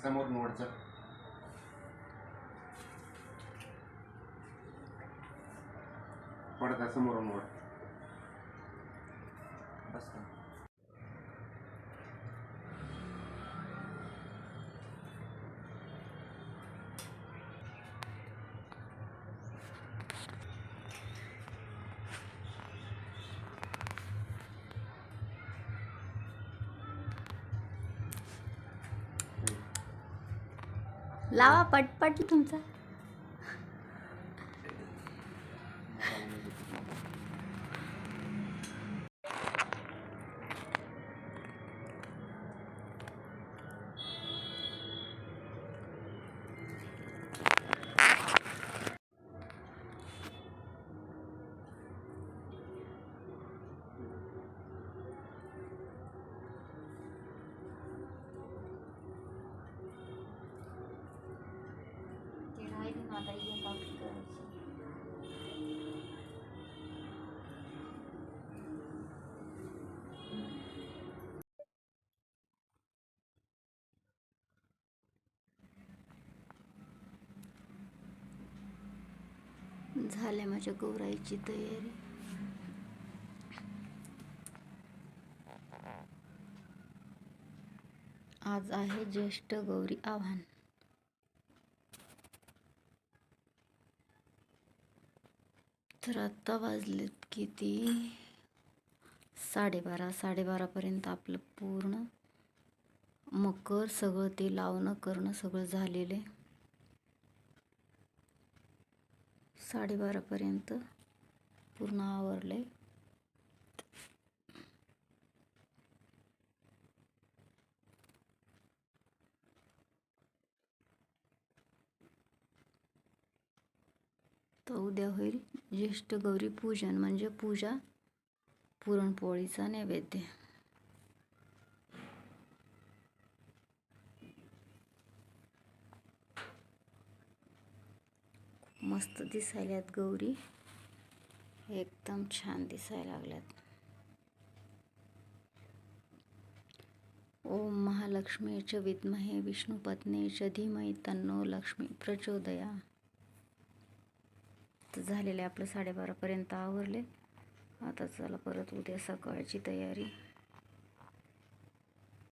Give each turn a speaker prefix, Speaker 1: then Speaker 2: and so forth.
Speaker 1: समोर नोडचं पडदा समोर नोड बस
Speaker 2: लावा पटपट तुमचा. ते आता झाल्या माझ्या गौराईची तयारी. आज आहे ज्येष्ठ गौरी आव्हान. तर आत्ता वाजलेत किती? साडेबारा साडेबारापर्यंत आपलं पूर्ण मकर सगळं ते लावणं करणं सगळं झालेलं आहे. साडेबारापर्यंत पूर्ण आवरलं आहे तर उद्या होईल ज्येष्ठ गौरी पूजन म्हणजे पूजा पुरणपोळीचा नैवेद्य. मस्त दिसायल्यात गौरी. एकदम छान दिसायला लागल्यात. ओम महालक्ष्मी च विद्महे विष्णुपत्नी च धीमहि तन्नो लक्ष्मी प्रचोदया. तर झालेले आपलं साडेबारापर्यंत आवरले. आता चला परत उद्या सकाळची तयारी.